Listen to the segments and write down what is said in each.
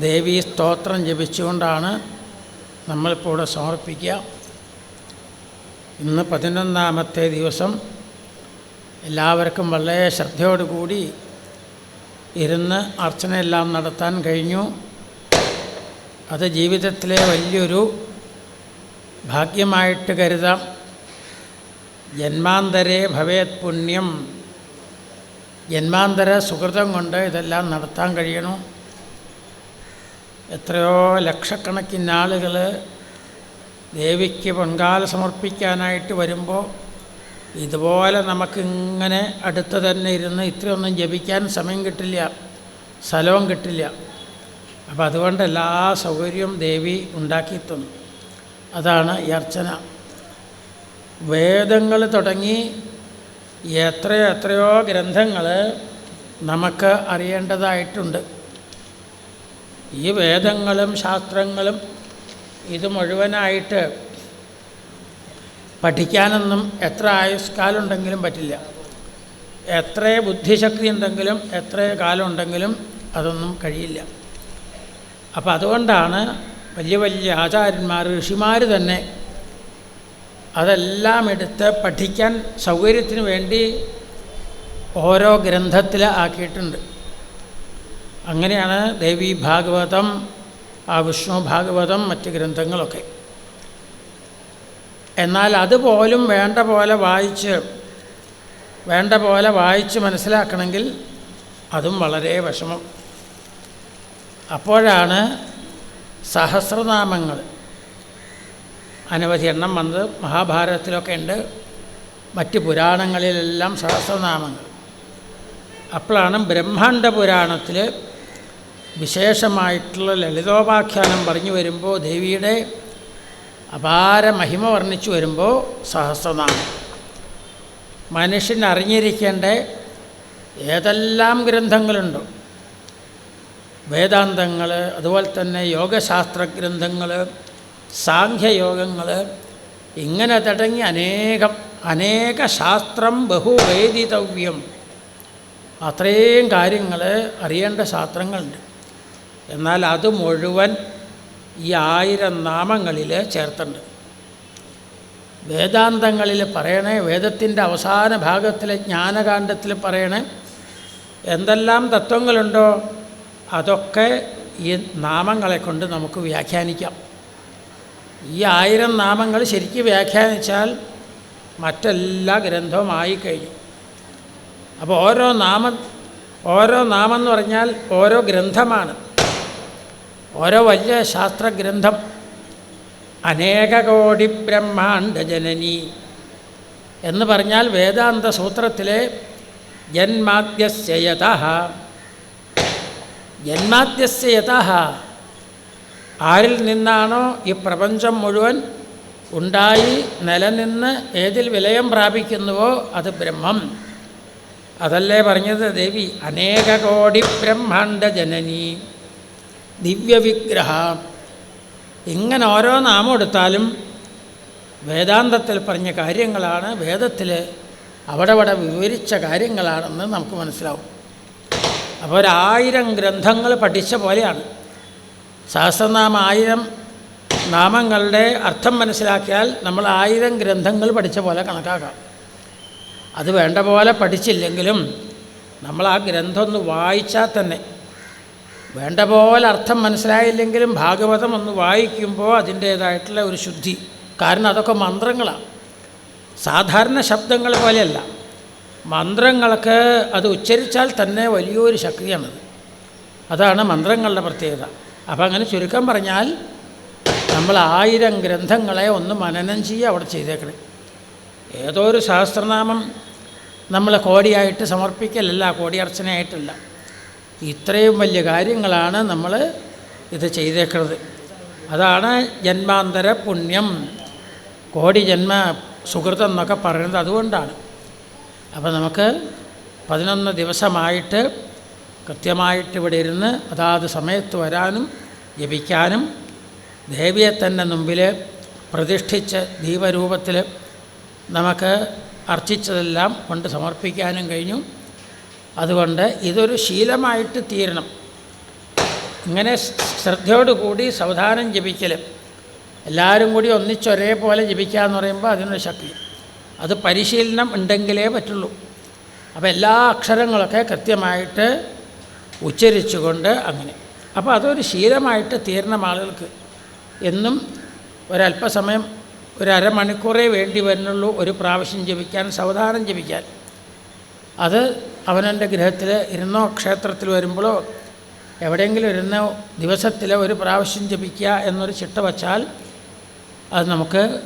ദേവീ സ്തോത്രം ജപിച്ചുകൊണ്ടാണ് നമ്മളിപ്പോൾ ഇവിടെ സമർപ്പിക്കുക. ഇന്ന് പതിനൊന്നാമത്തെ ദിവസം എല്ലാവർക്കും വളരെ ശ്രദ്ധയോടുകൂടി ഇരുന്ന് അർച്ചനയെല്ലാം നടത്താൻ കഴിഞ്ഞു. അത് ജീവിതത്തിലെ വലിയൊരു ഭാഗ്യമായിട്ട് കരുതാം. ജന്മാന്തരേ ഭവേത് പുണ്യം. ജന്മാന്തര സുഹൃതം കൊണ്ട് ഇതെല്ലാം നടത്താൻ കഴിയണം. എത്രയോ ലക്ഷക്കണക്കിന് ആളുകൾ ദേവിക്ക് പൊങ്കാല സമർപ്പിക്കാനായിട്ട് വരുമ്പോൾ ഇതുപോലെ നമുക്കിങ്ങനെ അടുത്ത് തന്നെ ഇരുന്ന് ഇത്രയൊന്നും ജപിക്കാൻ സമയം കിട്ടില്ല സ്ഥലവും കിട്ടില്ല. അപ്പോൾ അതുകൊണ്ട് എല്ലാ സൗകര്യവും ദേവി ഉണ്ടാക്കി തന്നു. അതാണ് ഈ അർച്ചന. വേദങ്ങൾ തുടങ്ങി എത്രയോ എത്രയോ ഗ്രന്ഥങ്ങൾ നമുക്ക് അറിയേണ്ടതായിട്ടുണ്ട്. ഈ വേദങ്ങളും ശാസ്ത്രങ്ങളും ഇത് മുഴുവനായിട്ട് പഠിക്കാനൊന്നും എത്ര ആയുഷ്കാലമുണ്ടെങ്കിലും പറ്റില്ല. എത്ര ബുദ്ധിശക്തി ഉണ്ടെങ്കിലും എത്ര കാലം ഉണ്ടെങ്കിലും അതൊന്നും കഴിയില്ല. അപ്പം അതുകൊണ്ടാണ് വലിയ വലിയ ആചാര്യന്മാർ ഋഷിമാർ തന്നെ അതെല്ലാം എടുത്ത് പഠിക്കാൻ സൗകര്യത്തിന് വേണ്ടി ഓരോ ഗ്രന്ഥത്തിൽ ആക്കിയിട്ടുണ്ട്. അങ്ങനെയാണ് ദേവി ഭാഗവതം ആ വിഷ്ണു ഭാഗവതം മറ്റ് ഗ്രന്ഥങ്ങളൊക്കെ. എന്നാൽ അതുപോലും വേണ്ട പോലെ വായിച്ച് വേണ്ട പോലെ വായിച്ച് മനസ്സിലാക്കണമെങ്കിൽ അതും വളരെ വിഷമം. അപ്പോഴാണ് സഹസ്രനാമങ്ങൾ അനവധി എണ്ണം വന്നത്. മഹാഭാരതത്തിലൊക്കെ ഉണ്ട്. മറ്റ് പുരാണങ്ങളിലെല്ലാം സഹസ്രനാമങ്ങൾ. അപ്പോഴാണ് ബ്രഹ്മാണ്ഡ പുരാണത്തിൽ വിശേഷമായിട്ടുള്ള ലളിതോപാഖ്യാനം പറഞ്ഞു വരുമ്പോൾ ദേവിയുടെ അപാര മഹിമ വർണിച്ചു വരുമ്പോൾ സഹസ്രനാമം. മനുഷ്യൻ അറിഞ്ഞിരിക്കേണ്ട ഏതെല്ലാം ഗ്രന്ഥങ്ങളുണ്ടോ? വേദാന്തങ്ങൾ അതുപോലെ തന്നെ യോഗശാസ്ത്ര ഗ്രന്ഥങ്ങൾ സാഖ്യയോഗങ്ങൾ ഇങ്ങനെ തുടങ്ങി അനേകം അനേക ശാസ്ത്രം ബഹുവേദിതവ്യം. അത്രയും കാര്യങ്ങൾ അറിയേണ്ട ശാസ്ത്രങ്ങളുണ്ട്. എന്നാൽ അത് മുഴുവൻ ഈ ആയിരം നാമങ്ങളിൽ ചേർത്തുണ്ട് വേദാന്തങ്ങളിൽ പറയണേ വേദത്തിന്റെ അവസാന ഭാഗത്തിലെ ജ്ഞാനകാന്ഡത്തിൽ പറയണേ എന്തെല്ലാം തത്വങ്ങളുണ്ടോ അതൊക്കെ ഈ നാമങ്ങളെ കൊണ്ട് നമുക്ക് വ്യാഖ്യാനിക്കാം. ഈ ആയിരം നാമങ്ങൾ ശരിക്കും വ്യാഖ്യാനിച്ചാൽ മറ്റെല്ലാ ഗ്രന്ഥവും ആയിക്കഴിഞ്ഞു. അപ്പോൾ ഓരോ നാമം ഓരോ നാമം എന്ന് പറഞ്ഞാൽ ഓരോ ഗ്രന്ഥമാണ്. ഓരോ വലിയ ശാസ്ത്രഗ്രന്ഥം. അനേക കോടി ബ്രഹ്മാണ്ട ജനനി എന്ന് പറഞ്ഞാൽ വേദാന്ത സൂത്രത്തിലെ ജന്മാദ്യസ്യത ജന്മാദ്യസ്യത ആരിൽ നിന്നാണോ ഈ പ്രപഞ്ചം മുഴുവൻ ഉണ്ടായി നിലനിന്ന് ഏതിൽ വിലയം പ്രാപിക്കുന്നുവോ അത് ബ്രഹ്മം. അതല്ലേ പറഞ്ഞത് ദേവി? അനേക കോടി ബ്രഹ്മാണ്ട ജനനി. ദിവ്യവിഗ്രഹ. ഇങ്ങനെ ഓരോ നാമം എടുത്താലും വേദാന്തത്തിൽ പറഞ്ഞ കാര്യങ്ങളാണ് വേദത്തിൽ അവിടെ അവിടെ വിവരിച്ച കാര്യങ്ങളാണെന്ന് നമുക്ക് മനസ്സിലാവും. അപ്പോൾ ഒരായിരം ഗ്രന്ഥങ്ങൾ പഠിച്ച പോലെയാണ്. സഹസ്രനാമ ആയിരം നാമങ്ങളുടെ അർത്ഥം മനസ്സിലാക്കിയാൽ നമ്മൾ ആയിരം ഗ്രന്ഥങ്ങൾ പഠിച്ച പോലെ കണക്കാക്കാം. അത് വേണ്ട പോലെ പഠിച്ചില്ലെങ്കിലും നമ്മൾ ആ ഗ്രന്ഥം ഒന്ന് വായിച്ചാൽ തന്നെ വേണ്ട പോലെ അർത്ഥം മനസ്സിലായില്ലെങ്കിലും ഭാഗവതം ഒന്ന് വായിക്കുമ്പോൾ അതിന്റേതായിട്ടുള്ള ഒരു ശുദ്ധി. കാരണം അതൊക്കെ മന്ത്രങ്ങളാണ് സാധാരണ ശബ്ദങ്ങൾ പോലെയല്ല. മന്ത്രങ്ങൾക്ക് അത് ഉച്ചരിച്ചാൽ തന്നെ വലിയൊരു ശക്തിയാണത് അതാണ് മന്ത്രങ്ങളുടെ പ്രത്യേകത. അപ്പം അങ്ങനെ ചുരുക്കം പറഞ്ഞാൽ നമ്മൾ ആയിരം ഗ്രന്ഥങ്ങളെ ഒന്ന് മനനം ചെയ്യുക അവിടെ ചെയ്തേക്കണേ. ഏതോ ഒരു സഹസ്രനാമം നമ്മൾ കോടിയായിട്ട് സമർപ്പിക്കലല്ല കോടി അർച്ചനയായിട്ടല്ല ഇത്രയും വലിയ കാര്യങ്ങളാണ് നമ്മൾ ഇത് ചെയ്തേക്കുന്നത് അതാണ് ജന്മാന്തര പുണ്യം. കോടി ജന്മ സുഹൃതം എന്നൊക്കെ പറയുന്നത് അതുകൊണ്ടാണ്. അപ്പോൾ നമുക്ക് പതിനൊന്ന് ദിവസമായിട്ട് കൃത്യമായിട്ട് ഇവിടെ ഇരുന്ന് അതാത് സമയത്ത് വരാനും ജപിക്കാനും ദേവിയെ തന്നെ മുമ്പിൽ പ്രതിഷ്ഠിച്ച് ദീപരൂപത്തിൽ നമുക്ക് അർച്ചിച്ചതെല്ലാം കൊണ്ട് സമർപ്പിക്കാനും കഴിഞ്ഞു. അതുകൊണ്ട് ഇതൊരു ശീലമായിട്ട് തീരണം. ഇങ്ങനെ ശ്രദ്ധയോടുകൂടി സാവധാനം ജപിക്കൽ എല്ലാവരും കൂടി ഒന്നിച്ചൊരേപോലെ ജപിക്കുക എന്ന് പറയുമ്പോൾ അതിനൊരു ശക്തി. അത് പരിശീലനം ഉണ്ടെങ്കിലേ പറ്റുള്ളൂ. അപ്പോൾ എല്ലാ അക്ഷരങ്ങളൊക്കെ കൃത്യമായിട്ട് ഉച്ചരിച്ചുകൊണ്ട് അങ്ങനെ. അപ്പോൾ അതൊരു ശീലമായിട്ട് തീരണം ആളുകൾക്ക്. എന്നും ഒരല്പസമയം ഒരു അരമണിക്കൂറേ വേണ്ടി വരുന്നുള്ളൂ ഒരു പ്രാവശ്യം ജപിക്കാൻ സാവധാനം ജപിക്കാൻ. അത് അവനവന്റെ ഗ്രഹത്തിൽ ഇരുന്നോ ക്ഷേത്രത്തിൽ വരുമ്പോഴോ എവിടെയെങ്കിലും ഇരുന്നോ ദിവസത്തിൽ ഒരു പ്രാവശ്യം ജപിക്കുക എന്നൊരു ചിട്ട വച്ചാൽ അത് നമുക്ക്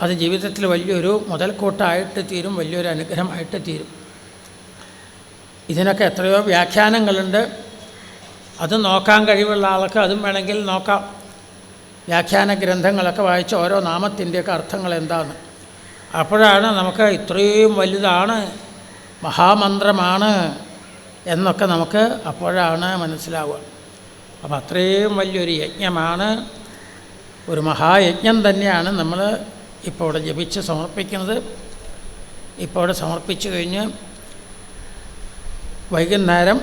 അത് ജീവിതത്തിൽ വലിയൊരു മുതൽക്കൂട്ടായിട്ട് തീരും വലിയൊരു അനുഗ്രഹമായിട്ട് തീരും. ഇതിനൊക്കെ എത്രയോ വ്യാഖ്യാനങ്ങളുണ്ട്. അത് നോക്കാൻ കഴിവുള്ള ആൾക്ക് അതും വേണമെങ്കിൽ നോക്കാം. വ്യാഖ്യാന ഗ്രന്ഥങ്ങളൊക്കെ വായിച്ച് ഓരോ നാമത്തിന്റെയൊക്കെ അർത്ഥങ്ങൾ എന്താണ് അപ്പോഴാണ് നമുക്ക് ഇത്രയും വലുതാണ് മഹാമന്ത്രമാണ് എന്നൊക്കെ നമുക്ക് അപ്പോഴാണ് മനസ്സിലാവുക. അപ്പം അത്രയും വലിയൊരു യജ്ഞമാണ് ഒരു മഹായജ്ഞം തന്നെയാണ് നമ്മൾ ഇപ്പോൾ ഇവിടെ ജപിച്ച് സമർപ്പിക്കുന്നത്. ഇപ്പോൾ ഇവിടെ സമർപ്പിച്ചു കഴിഞ്ഞ് വൈകുന്നേരം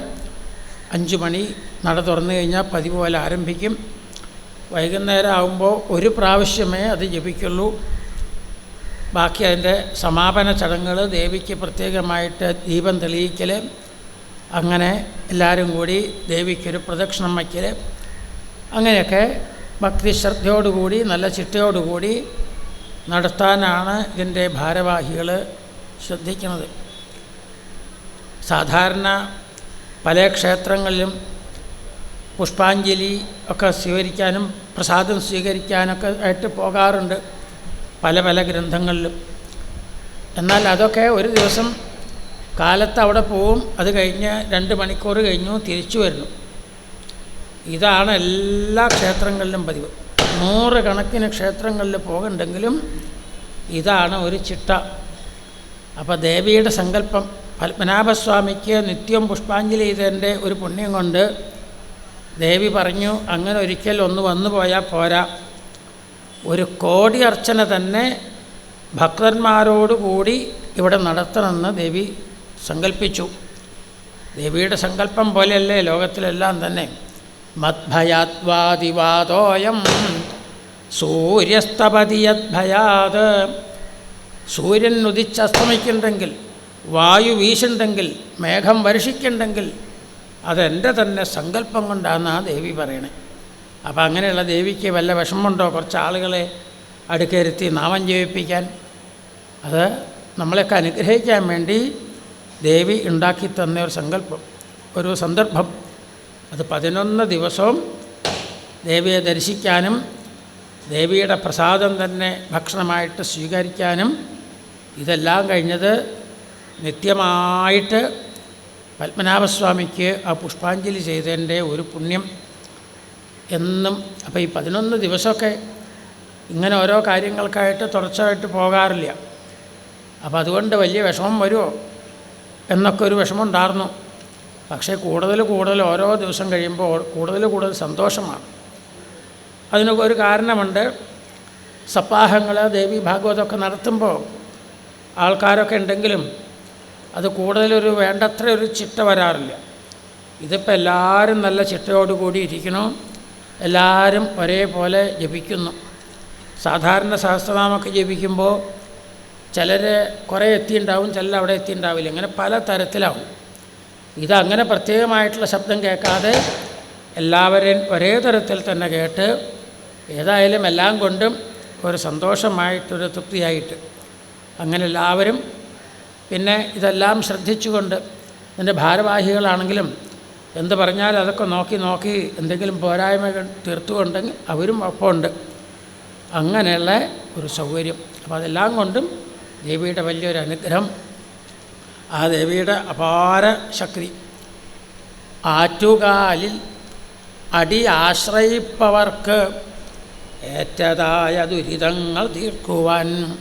അഞ്ച് മണി നട തുറന്നു കഴിഞ്ഞാൽ പതിവ് പോലെ ആരംഭിക്കും. വൈകുന്നേരം ആകുമ്പോൾ ഒരു പ്രാവശ്യമേ അത് ജപിക്കുള്ളൂ. ബാക്കി അതിന്റെ സമാപന ചടങ്ങുകൾ ദേവിക്ക് പ്രത്യേകമായിട്ട് ദീപം തെളിയിക്കൽ അങ്ങനെ എല്ലാവരും കൂടി ദേവിക്കൊരു പ്രദക്ഷിണം വയ്ക്കൽ. അങ്ങനെയൊക്കെ ഭക്തി ശ്രദ്ധയോടുകൂടി നല്ല ചിട്ടയോടുകൂടി നടത്താനാണ് ഇതിന്റെ ഭാരവാഹികൾ ശ്രദ്ധിക്കുന്നത്. സാധാരണ പല ക്ഷേത്രങ്ങളിലും പുഷ്പാഞ്ജലി ഒക്കെ സ്വീകരിക്കാനും പ്രസാദം സ്വീകരിക്കാനൊക്കെ ആയിട്ട് പോകാറുണ്ട്. പല പല ഗ്രന്ഥങ്ങളിലും. എന്നാൽ അതൊക്കെ ഒരു ദിവസം കാലത്ത് അവിടെ പോവും അത് കഴിഞ്ഞ് രണ്ട് മണിക്കൂർ കഴിഞ്ഞു തിരിച്ചു വരുന്നു. ഇതാണ് എല്ലാ ക്ഷേത്രങ്ങളിലും പതിവ്. നൂറ് കണക്കിന് ക്ഷേത്രങ്ങളിൽ പോകണ്ടെങ്കിലും ഇതാണ് ഒരു ചിട്ട. അപ്പോൾ ദേവിയുടെ സങ്കല്പം പത്മനാഭസ്വാമിക്ക് നിത്യം പുഷ്പാഞ്ജലി ചെയ്തതിന്റെ ഒരു പുണ്യം കൊണ്ട് ദേവി പറഞ്ഞു അങ്ങനെ ഒരിക്കൽ ഒന്ന് വന്നു പോയാൽ പോരാ. ഒരു കോടി അർച്ചന തന്നെ ഭക്തന്മാരോടുകൂടി ഇവിടെ നടത്തണമെന്ന് ദേവി സങ്കല്പിച്ചു ദേവിയുടെ സങ്കല്പം പോലെയല്ലേ ലോകത്തിലെല്ലാം തന്നെ. മദ്ഭയാത്വാദിവാദോയം സൂര്യസ്തപതിയദ്ഭയാത്. സൂര്യൻ ഉദിച്ചസ്തമിക്കുന്നുണ്ടെങ്കിൽ വായു വീശുണ്ടെങ്കിൽ മേഘം വർഷിക്കുന്നുണ്ടെങ്കിൽ അതെന്റെ തന്നെ സങ്കല്പം കൊണ്ടാണ് ആ ദേവി പറയണേ. അപ്പോൾ അങ്ങനെയുള്ള ദേവിക്ക് വല്ല വിഷമമുണ്ടോ? കുറച്ച് ആളുകളെ അടുക്കരുത്തി നാമം ജീവിപ്പിക്കാൻ അത് നമ്മളെയൊക്കെ അനുഗ്രഹിക്കാൻ വേണ്ടി ദേവി ഉണ്ടാക്കി തന്ന ഒരു സങ്കല്പം ഒരു സന്ദർഭം. അത് പതിനൊന്ന് ദിവസവും ദേവിയെ ദർശിക്കാനും ദേവിയുടെ പ്രസാദം തന്നെ ഭക്ഷണമായിട്ട് സ്വീകരിക്കാനും ഇതെല്ലാം കഴിഞ്ഞത് നിത്യമായിട്ട് പത്മനാഭസ്വാമിക്ക് ആ പുഷ്പാഞ്ജലി ചെയ്തതിന്റെ ഒരു പുണ്യം. എന്നും അപ്പോൾ ഈ പതിനൊന്ന് ദിവസമൊക്കെ ഇങ്ങനെ ഓരോ കാര്യങ്ങൾക്കായിട്ട് തുടർച്ചയായിട്ട് പോകാറില്ല. അപ്പോൾ അതുകൊണ്ട് വലിയ വിഷമം വരുമോ എന്നൊക്കെ ഒരു വിഷമം ഉണ്ടായിരുന്നു പക്ഷേ കൂടുതൽ കൂടുതൽ ഓരോ ദിവസം കഴിയുമ്പോൾ കൂടുതൽ കൂടുതൽ സന്തോഷമാണ്. അതിനൊക്കെ ഒരു കാരണമുണ്ട്. സപ്പാഹങ്ങൾ ദേവി ഭാഗവതമൊക്കെ നടത്തുമ്പോൾ ആൾക്കാരൊക്കെ ഉണ്ടെങ്കിലും അത് കൂടുതലൊരു വേണ്ടത്ര ഒരു ചിട്ട വരാറില്ല. ഇതിപ്പോൾ എല്ലാവരും നല്ല ചിട്ടയോടുകൂടി ഇരിക്കണം. എല്ലാവരും ഒരേപോലെ ജപിക്കുന്നു. സാധാരണ സഹസ്രനാമൊക്കെ ജപിക്കുമ്പോൾ ചിലർ കുറേ എത്തിയിട്ടുണ്ടാവും ചിലർ അവിടെ എത്തിയിട്ടുണ്ടാവില്ല. ഇങ്ങനെ പല തരത്തിലാവും. ഇതങ്ങനെ പ്രത്യേകമായിട്ടുള്ള ശബ്ദം കേൾക്കാതെ എല്ലാവരെയും ഒരേ തരത്തിൽ തന്നെ കേട്ട് ഏതായാലും എല്ലാം കൊണ്ടും ഒരു സന്തോഷമായിട്ടൊരു തൃപ്തിയായിട്ട്. അങ്ങനെ എല്ലാവരും പിന്നെ ഇതെല്ലാം ശ്രദ്ധിച്ചുകൊണ്ട് ഇതിന്റെ ഭാരവാഹികളാണെങ്കിലും എന്ത് പറഞ്ഞാൽ അതൊക്കെ നോക്കി നോക്കി എന്തെങ്കിലും പോരായ്മകൾ തീർത്തുകൊണ്ടെങ്കിൽ അവരും ഒപ്പമുണ്ട്. അങ്ങനെയുള്ള ഒരു സൗകര്യം. അപ്പോൾ അതെല്ലാം കൊണ്ടും ദേവിയുടെ വലിയൊരു അനുഗ്രഹം. ആ ദേവിയുടെ അപാര ശക്തി. ആറ്റുകാലിൽ അടി ആശ്രയിപ്പവർക്ക് ഏറ്റതായ ദുരിതങ്ങൾ തീർക്കുവാൻ.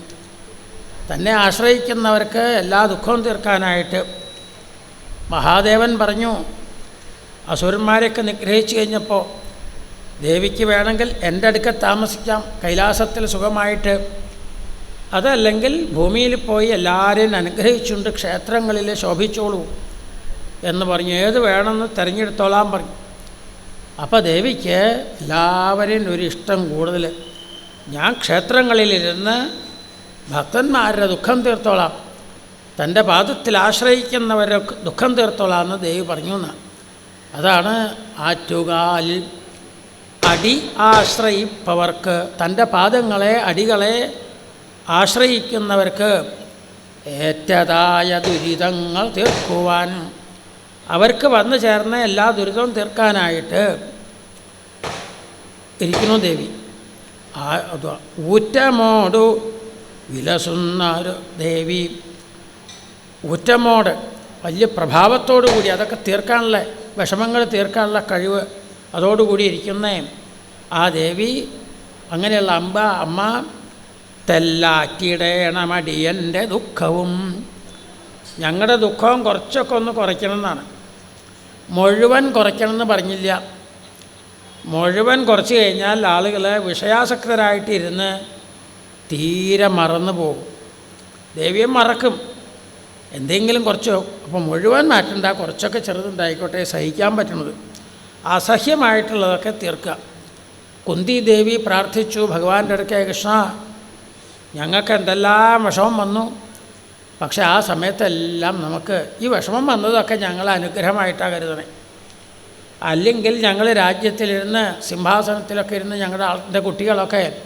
തന്നെ ആശ്രയിക്കുന്നവർക്ക് എല്ലാ ദുഃഖവും തീർക്കാനായിട്ട് മഹാദേവൻ പറഞ്ഞു അസുരന്മാരെയൊക്കെ നിഗ്രഹിച്ചു കഴിഞ്ഞപ്പോൾ ദേവിക്ക് വേണമെങ്കിൽ എന്റെ അടുക്ക താമസിക്കാം കൈലാസത്തിൽ സുഖമായിട്ട്. അതല്ലെങ്കിൽ ഭൂമിയിൽ പോയി എല്ലാവരെയും അനുഗ്രഹിച്ചുകൊണ്ട് ക്ഷേത്രങ്ങളിൽ ശോഭിച്ചോളൂ എന്ന് പറഞ്ഞു ഏത് വേണമെന്ന് തിരഞ്ഞെടുത്തോളാൻ പറഞ്ഞു. അപ്പോൾ ദേവിക്ക് എല്ലാവരെയും ഒരു ഇഷ്ടം കൂടുതൽ. ഞാൻ ക്ഷേത്രങ്ങളിലിരുന്ന് ഭക്തന്മാരുടെ ദുഃഖം തീർത്തോളാം തന്റെ പാദത്തിൽ ആശ്രയിക്കുന്നവരെ ദുഃഖം തീർത്തോളാം എന്ന് ദേവി പറഞ്ഞു എന്നാണ്. അതാണ് ആറ്റുകാൽ അടി ആശ്രയിപ്പവർക്ക് തന്റെ പാദങ്ങളെ അടികളെ ആശ്രയിക്കുന്നവർക്ക് ഏറ്റതായ ദുരിതങ്ങൾ തീർക്കുവാൻ അവർക്ക് വന്നു ചേർന്ന എല്ലാ ദുരിതവും തീർക്കാനായിട്ട് ഇരിക്കുന്നു ദേവി. ഊറ്റമോടു വിലസുന്ന ഒരു ദേവി. ഊറ്റമോട് വലിയ പ്രഭാവത്തോടു കൂടി അതൊക്കെ തീർക്കാനുള്ള വിഷമങ്ങൾ തീർക്കാനുള്ള കഴിവ് അതോടുകൂടി ഇരിക്കുന്ന. ആ ദേവി അങ്ങനെയുള്ള അമ്പ അമ്മ തെല്ലാറ്റിടേണമടിയന്റെ ദുഃഖവും. ഞങ്ങളുടെ ദുഃഖവും കുറച്ചൊക്കെ ഒന്ന് കുറയ്ക്കണം എന്നാണ് മുഴുവൻ കുറയ്ക്കണമെന്ന് പറഞ്ഞില്ല. മുഴുവൻ കുറച്ച് കഴിഞ്ഞാൽ ആളുകൾ വിഷയാസക്തരായിട്ടിരുന്ന് തീരെ മറന്നു പോകും. ദേവിയെ മറക്കും. എന്തെങ്കിലും കുറച്ചോ അപ്പോൾ മുഴുവൻ മാറ്റണ്ട കുറച്ചൊക്കെ ചെറുതുണ്ടായിക്കോട്ടെ സഹിക്കാൻ പറ്റുന്നത് അസഹ്യമായിട്ടുള്ളതൊക്കെ തീർക്കുക. കുന്തി ദേവി പ്രാർത്ഥിച്ചു ഭഗവാന്റെ അടുക്ക കൃഷ്ണ ഞങ്ങൾക്ക് എന്തെല്ലാം വിഷമം വന്നു. പക്ഷെ ആ സമയത്തെല്ലാം നമുക്ക് ഈ വിഷമം വന്നതൊക്കെ ഞങ്ങൾ അനുഗ്രഹമായിട്ടാണ് കരുതണേ. അല്ലെങ്കിൽ ഞങ്ങൾ രാജ്യത്തിലിരുന്ന് സിംഹാസനത്തിലൊക്കെ ഇരുന്ന് ഞങ്ങളുടെ കുട്ടികളൊക്കെ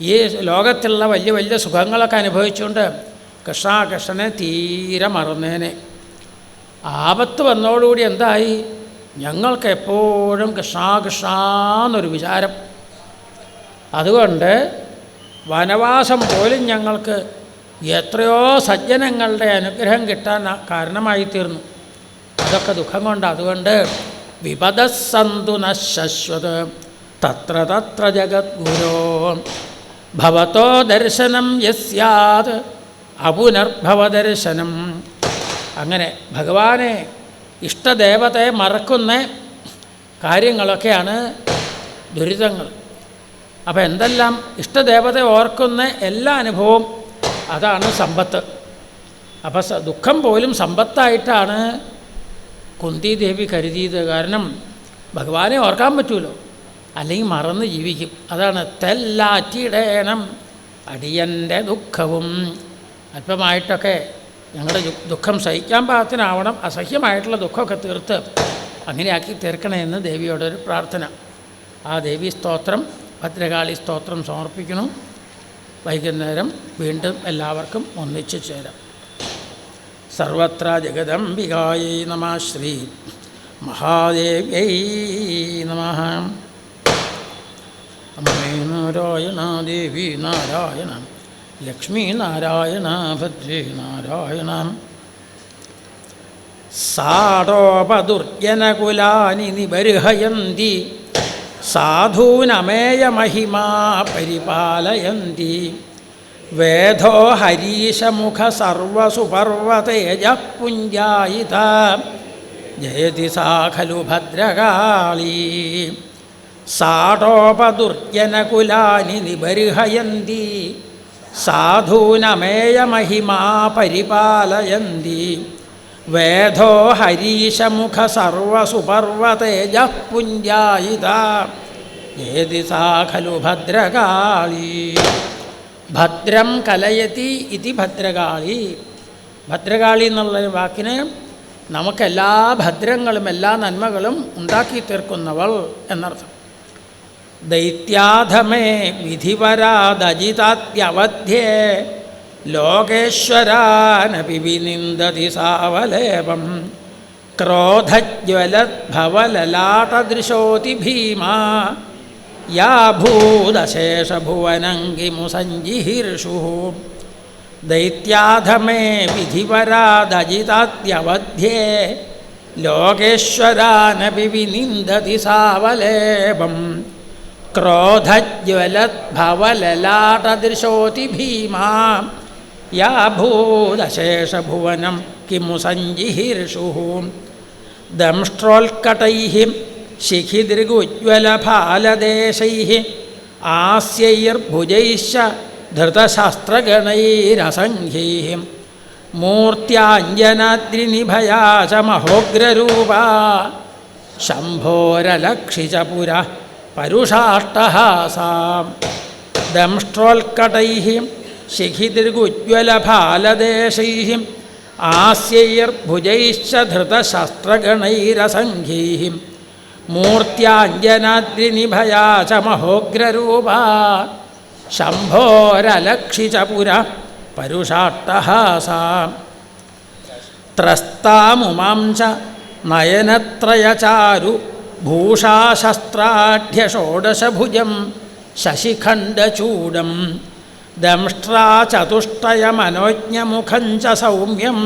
ഈ ലോകത്തിലുള്ള വലിയ വലിയ സുഖങ്ങളൊക്കെ അനുഭവിച്ചുകൊണ്ട് കൃഷ്ണ കൃഷ്ണനെ തീരെ മറന്നേനെ. ആപത്ത് വന്നതോടുകൂടി എന്തായി? ഞങ്ങൾക്ക് എപ്പോഴും കഷാകഷാന്നൊരു വിചാരം. അതുകൊണ്ട് വനവാസം പോലും ഞങ്ങൾക്ക് എത്രയോ സജ്ജനങ്ങളുടെ അനുഗ്രഹം കിട്ടാൻ കാരണമായിത്തീർന്നു. അതൊക്കെ ദുഃഖം കൊണ്ട് അതുകൊണ്ട് വിപദസന്തു നശ്വത് തത്ര തത്ര ജഗദ്ഗുരോ. ഭവതോ ദർശനം യസ്യാത്. അപുനർഭവദർശനം. അങ്ങനെ ഭഗവാനെ ഇഷ്ടദേവതയെ മറക്കുന്ന കാര്യങ്ങളൊക്കെയാണ് ദുരിതങ്ങൾ. അപ്പോൾ എന്തെല്ലാം ഇഷ്ടദേവതയെ ഓർക്കുന്ന എല്ലാ അനുഭവവും അതാണ് സമ്പത്ത്. അപ്പോൾ ദുഃഖം പോലും സമ്പത്തായിട്ടാണ് കുന്തി ദേവി കരുതിയത്. കാരണം ഭഗവാനെ ഓർക്കാൻ പറ്റുമല്ലോ അല്ലെങ്കിൽ മറന്ന് ജീവിക്കും. അതാണ് തെല്ലാറ്റിടേണം അടിയന്റെ ദുഃഖവും. അല്പമായിട്ടൊക്കെ ഞങ്ങളുടെ ദുഃഖം സഹിക്കാൻ പാകത്തിനാവണം അസഹ്യമായിട്ടുള്ള ദുഃഖമൊക്കെ തീർത്ത് അങ്ങനെയാക്കി തീർക്കണമെന്ന് ദേവിയോടൊരു പ്രാർത്ഥന. ആ ദേവി സ്തോത്രം ഭദ്രകാളി സ്തോത്രം സമർപ്പിക്കണം വൈകുന്നേരം വീണ്ടും എല്ലാവർക്കും ഒന്നിച്ചു ചേരാം. സർവത്ര ജഗദംബികായൈ നമ ശ്രീ മഹാദേവ്യൈ നമ. അമ്മേ നാരായണ ദേവി നാരായണ. ലക്ഷ്മീ നാരായണ ഭദ്രേ നാരായണ സാടോപദുർജനകുലാനി നിബർഹയന്തി സാധൂനമേയമഹിമാ പരിപാലയന്തി വേദോ ഹരീശമുഖ സർവസുപർവതേജ പുഞ്ജായിത ജയതി സാ ഖലു ഭദ്രകാളീ. സാടോപദുർജനകുലാനി നിബർഹയന്തി സാധൂനമേയമഹിമാ പരിപാലയന്തി വേദോ ഹരീശമുഖ സർവസുപർവതേജ പുഞ്ജായിത ഏതി സാ ഖലു ഭദ്രകാളി. ഭദ്രം കലയതി ഇതി ഭദ്രകാളി. ഭദ്രകാളി എന്നുള്ള വാക്കിന് നമുക്കെല്ലാ ഭദ്രങ്ങളും എല്ലാ നന്മകളും ഉണ്ടാക്കി തീർക്കുന്നവൾ എന്നർത്ഥം. दैत्याधमे विधिवरादजितात्यवध्ये लोकेश्वरानपि विनिन्दति सावलेवं क्रोधज्वलद्भवललाटदृशोति भीमा या भूदशेषभुवनङ्गिमुसञ्जिहीर्षुः दैत्याधमे विधिवरादजितात्यवध्ये लोकेश्वरानपि विनिन्दति सावलेवम् क्रोधज्वलद्भवललाटदृशोति भीमा। या भूदशेषभुवनं किमु सञ्जिहीर्षुः। दंष्ट्रोल्कटैः शिखिदृगुज्ज्वलफालदेशैः आस्यैर्भुजैश्च धृतशास्त्रगणैरसङ्घैः। मूर्त्याञ्जनाद्रिनिभया च महोग्ररूपा। शम्भोरलक्षि च പരുഷാഷ്ടഹാസാം. ദംഷ്ട്രോൽക്കടൈ ശിഖിതിർഗുജ്വലഭാലദേശൈ ആസ്യൈർഭുജൈശ്ച ധൃതശസ്ത്രഗണൈരസംഘൈ മൂർത്യാഞ്ജനാദ്രിനിഭയാ ച മഹോഗ്രരൂപ ശംഭോരലക്ഷി ച പുര പരുഷാട്ടഹാസാം ത്രസ്താമുമാം ച നയനത്രയചാരു ഭൂഷാശസ്ത്രാഢ്യഷോഡശഭുജം ശശിഖണ്ഡചൂടം ദംഷ്ട്രാചതുഷ്ടയമനോജ്ഞമുഖം ച സൗമ്യം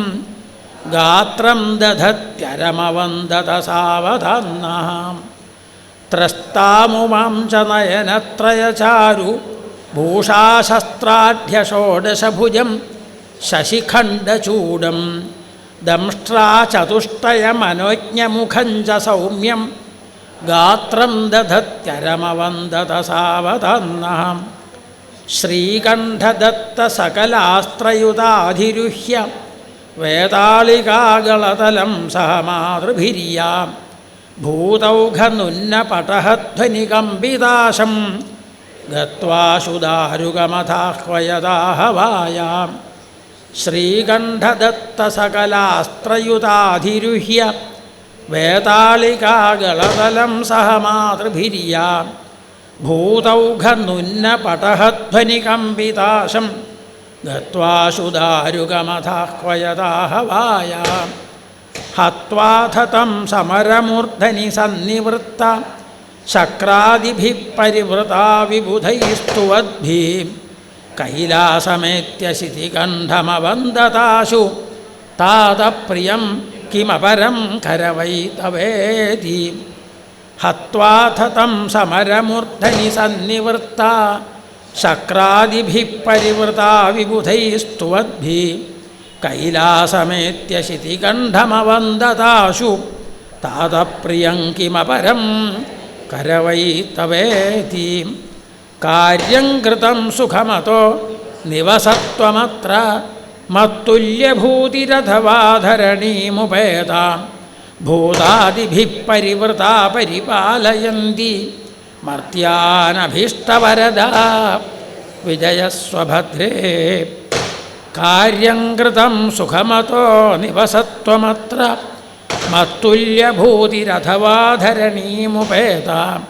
ഗാത്രം ദധത്യരമവന്ദത സാവധാന്നാം ത്രസ്താമുമാം ച നയനത്രയചാരു ഭൂഷാശസ്ത്രാഢ്യഷോഡശഭുജം ശശിഖണ്ഡചൂടം ദംഷ്ട്രാചതുഷ്ടയമനോജ്ഞമുഖം ച സൗമ്യം ഗാത്രം ദധത്യരമവന്ദത സാവധാന്നാം ശ്രീകണ്ഠദത്തസകലാസ്ത്രയുതാധിരുഹ്യ. വേതാളികാകളതലം സഹ മാതൃഭിര്യാം. ഭൂതൗഘനുന്നപടഹധ്വനികമ്പിതാശം ഗത്വാശുദാരുകമഥാഹ്വയദാഹവായാം ശ്രീകണ്ഠദത്തസകലാസ്ത്രയുതാധിരുഹ്യ. വേതാളികാകളതലം സഹ മാതൃഭിര്യാം. ഭൂതൗഘനുന്നപടഹധ്വനികമ്പിതാശം ഗത്വാശുദാരുകമഥാഹ്വയദാഹവായാം ഹത്വാഥതം സമരമൂർധനി സന്നിവൃത്ത ശക്രാദിഭിः പരിവൃതാ വിബുധൈസ്തുവദ്ഭിः. കൈലാസമേത്യശിതികണ്ഠമവന്ദതാശു താതപ്രിയം കിമപരം കരവൈ തവേതി ഹത്വാഥതം സമരമൂർധനി സന്നിവൃത്ത ശക്രാദിഭിः പരിവൃതാ വിബുധൈസ്തുവദ്ഭിः കൈലാസമേത്യശിതികണ്ഠമവന്ദതാശു താതപ്രിയം കിമപരം കരവൈ തവേതി കാര്യം കൃതം സുഖമതോ നിവസത്വമത്ര മത്തുല്യഭൂതിരഥവാധരണീമുപേതാം ഭൂതാദിഭിः പരിവൃതാ പരിപാലയന്തി മർത്യാനഭീഷ്ടവരദാ വിജയസ്വഭദ്രേ കാര്യം കൃതം സുഖമതോ നിവസത്വമത്ര മത്തുല്യഭൂതിരഥവാധരണീമുപേതാം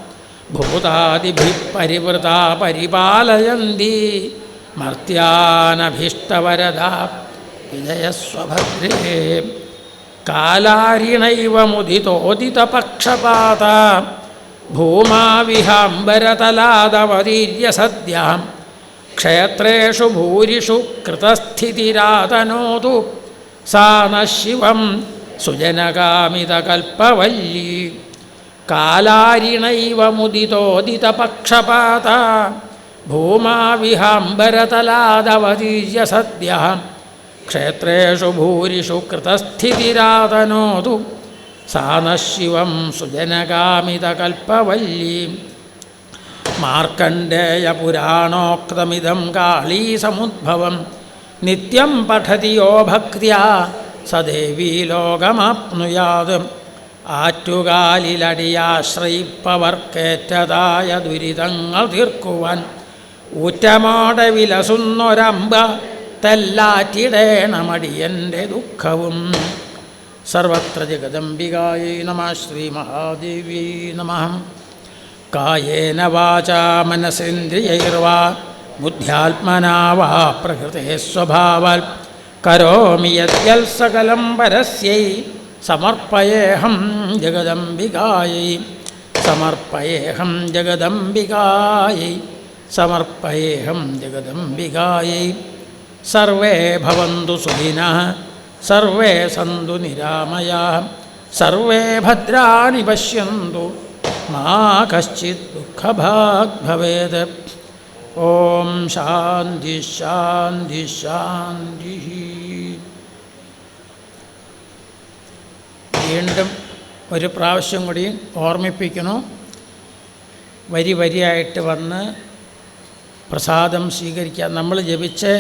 ഭൂതാദിഭിः പരിവൃതാ പരിപാലയന്തി മർത്യാനഭീഷ്ടവരദാ വിജയസ്വഭദ്രേ. കാലാരിണൈവ മുദിതോദിതപക്ഷപാത ഭൂമാവിഹാംബരതലാദവതീര്യ സദ്യാം ക്ഷേത്രേഷു ഭൂരിഷു കൃതസ്ഥിതിരാതനോതു. സാ ന ശിവം സുജനകാമിതകൽപ്പവല്ലി. കാലാരിണൈവ മുദിതോദിതപക്ഷപാത ഭൂമാ സദ്യ ക്ഷേത്രേഷു ഭൂരിഷു കൃതസ്ഥിതിരാതനോതു. സാ സുജനകാമിതകൽപ്പവല്ലീം മാർക്കണ്ഡേയപുരാണോക്തമിതം കാളീസമുദ്ഭവം. നിത്യം പഠതി യോ ഭക്തിയാ സദേവീ ലോകമാപ്നുയാത്. ആറ്റുകാലിലടിയാശ്രയിപ്പവർക്കേറ്റതായ ദുരിതങ്ങൾ തീർക്കുവാൻ ഊറ്റമോടെ വിലസുന്നൊരമ്പ തെല്ലാറ്റിടേണമടിയന്റെ ദുഃഖവും. സർവത്ര ജഗദംബികായൈ നമ ശ്രീ മഹാദേവി നമ. കായേന വാചാ മനസേന്ദ്രിയൈർവാ ബുദ്ധ്യാത്മനാ വാ പ്രകൃതേ സ്വഭാവൽ. കരോമി യദ്യൽ സകലം പരസ്യൈ സമർപ്പയേഹം ജഗദംബികായൈ. സമർപ്പയേഹം ജഗദംബികായൈ. സമർപ്പയേഹം ജഗദംബികായൈ സർവേ ഭവന്തു സുഖിനഃ സർവേ സന്തു നിരാമയാ സർവേ ഭദ്രാണി പശ്യന്തു മാ കശ്ചിത് ദുഃഖഭാഗ് ഭവേത് ഓം ശാന്തി ശാന്തി ശാന്തി വീണ്ടും ഒരു പ്രാവശ്യം കൂടി ഓർമ്മിപ്പിക്കുന്നു. വരി വരിയായിട്ട് വന്ന് പ്രസാദം സ്വീകരിക്കുക. നമ്മൾ ജപിച്ച്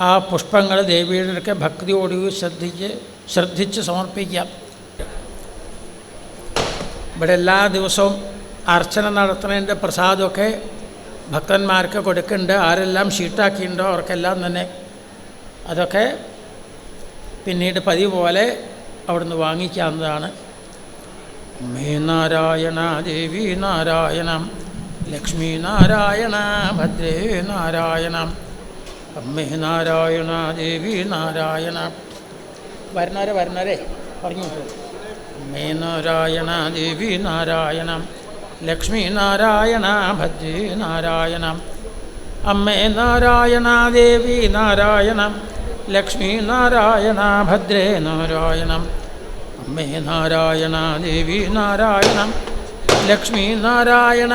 ആ പുഷ്പങ്ങൾ ദേവിയുടെ ഭക്തിയോടുകൂടി ശ്രദ്ധിച്ച് ശ്രദ്ധിച്ച് സമർപ്പിക്കാം ഇവിടെ എല്ലാ ദിവസവും അർച്ചന നടത്തുന്നതിന്റെ പ്രസാദമൊക്കെ ഭക്തന്മാർക്ക് കൊടുക്കുന്നുണ്ട്. ആരെല്ലാം ഷീട്ടാക്കിയിട്ടുണ്ടോ അവർക്കെല്ലാം തന്നെ അതൊക്കെ പിന്നീട് പതിവ് പോലെ അവിടുന്ന് വാങ്ങിക്കാവുന്നതാണ്. മേ നാരായണ ദേവി നാരായണ. ലക്ഷ്മി നാരായണ ഭദ്രേ നാരായണ അമ്മേ നാരായണ ദേവി നാരായണ. വരണരെ വരണരെ പറഞ്ഞു അമ്മേ നാരായണ ദേവി നാരായണ ലക്ഷ്മി നാരായണ ഭദ്രേ നാരായണ അമ്മേ നാരായണ ദേവി നാരായണ ലക്ഷ്മി നാരായണ ഭദ്രേ നാരായണ അമ്മേ നാരായണ ദേവി നാരായണ ലക്ഷ്മി നാരായണ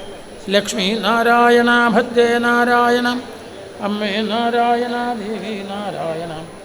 ലക്ഷ്മി നാരായണ ഭദ്രേ നാരായണം. അമ്മേ നാരായണ ദേവി നാരായണ.